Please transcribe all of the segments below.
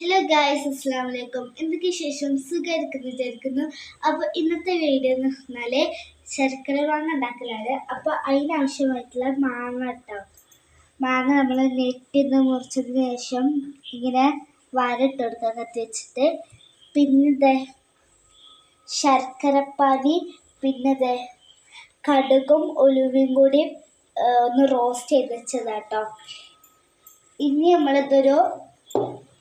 Hello guys അസ്സാം വലൈക്കും എന്തൊക്കെ ശേഷം സുഖമായിരിക്കുന്നു വിചാരിക്കുന്നു. അപ്പോൾ ഇന്നത്തെ വീഡിയോ എന്ന് പറഞ്ഞാൽ ശർക്കര മാങ്ങ ഉണ്ടാക്കലാണ്. അപ്പോൾ അതിനാവശ്യമായിട്ടുള്ള മാങ്ങ കേട്ടോ. മാങ്ങ നമ്മൾ നെറ്റിന്ന് മുറിച്ചതിന് ശേഷം ഇങ്ങനെ വരട്ട് കൊടുക്കാൻ കത്തി വെച്ചിട്ട് പിന്നെ ശർക്കരപ്പാനി പിന്നെ കടുകും ഒലുവും കൂടി ഒന്ന് റോസ്റ്റ് ചെയ്ത് വെച്ചതാട്ടോ. ഇനി നമ്മളിതൊരു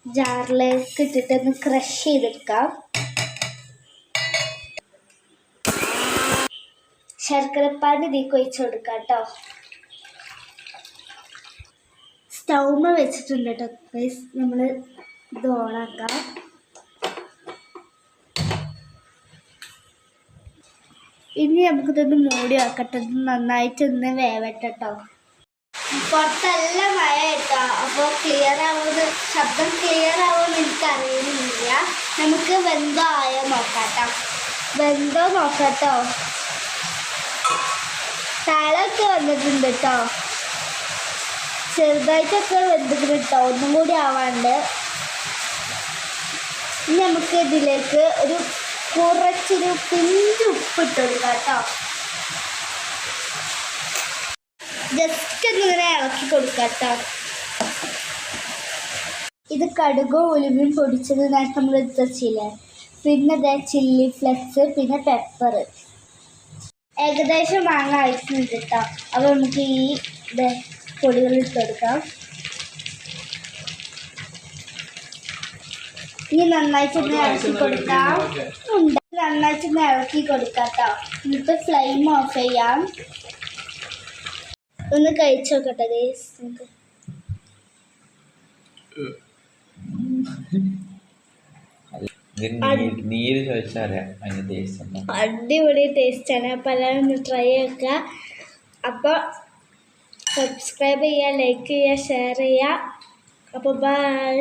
ജാറിലേക്ക് ഇട്ടിട്ട് ഒന്ന് ക്രഷ് ചെയ്തെടുക്കാം. ശർക്കരപ്പാനി ഇതിലേക്ക് ഒഴിച്ച് കൊടുക്കാം കേട്ടോ. സ്റ്റൗമ വെച്ചിട്ടുണ്ട് കേട്ടോ. പ്ലീസ് നമ്മൾ ഇത് ഓണാക്കാം. ഇനി നമുക്കിതൊന്ന് മൂടി വെക്കട്ടെ. നന്നായിട്ടൊന്ന് വേവട്ടെ കേട്ടോ. പുറത്തല്ല മഴ അപ്പോൾ ക്ലിയർ ആവുന്നത്? ശബ്ദം ക്ലിയർ ആവുമെന്ന് എനിക്ക് അറിയുന്നില്ല നമുക്ക് വെന്തോ ആയോ നോക്കാട്ടോ. വെന്തോ നോക്കാട്ടോ. തളൊക്കെ വന്നിട്ടുണ്ട് കേട്ടോ ചെറുതായിട്ടൊക്കെ വെന്തിട്ടുണ്ട് കേട്ടോ ഒന്നും കൂടി ആവാണ്ട്. ഇനി നമുക്ക് ഇതിലേക്ക് ഒരു കുറച്ചൊരു പിഞ്ച് ഉപ്പ് കൊടുക്കാം കേട്ടോ ജസ്റ്റ് ഒന്നിങ്ങനെ ഇളക്കി കൊടുക്കാം കേട്ടോ ഇത് കടുകും ഉലുവയും പൊടിച്ചത് നമ്മൾ എടുത്ത് വെച്ചില്ലേ പിന്നെ ഇതേ ചില്ലി ഫ്ലെക്സ് പിന്നെ പെപ്പർ ഏകദേശം മാങ്ങ ആയിട്ടുണ്ട് കേട്ടോ അപ്പോൾ നമുക്ക് ഈ പൊടികൾ ഇട്ട് കൊടുക്കാം. ഇനി നന്നായിട്ടൊന്ന് ഇളക്കി കൊടുക്കാം. ഉണ്ട്. നന്നായിട്ട് ഇളക്കി കൊടുക്കാം കേട്ടോ എന്നിട്ട് ഫ്ലെയിം ഓഫ് ചെയ്യാം. ഒന്ന് കഴിച്ചു നോക്കട്ടെ നമുക്ക് നീര് അതിന്റെ ടേസ്റ്റ് ആണ് അടിപൊളി അപ്പോൾ എല്ലാവരും ഒന്ന് ട്രൈ ചെയ്യുക അപ്പോൾ സബ്സ്ക്രൈബ് ചെയ്യുക ലൈക്ക് ചെയ്യുക ഷെയർ ചെയ്യുക അപ്പോൾ ബൈ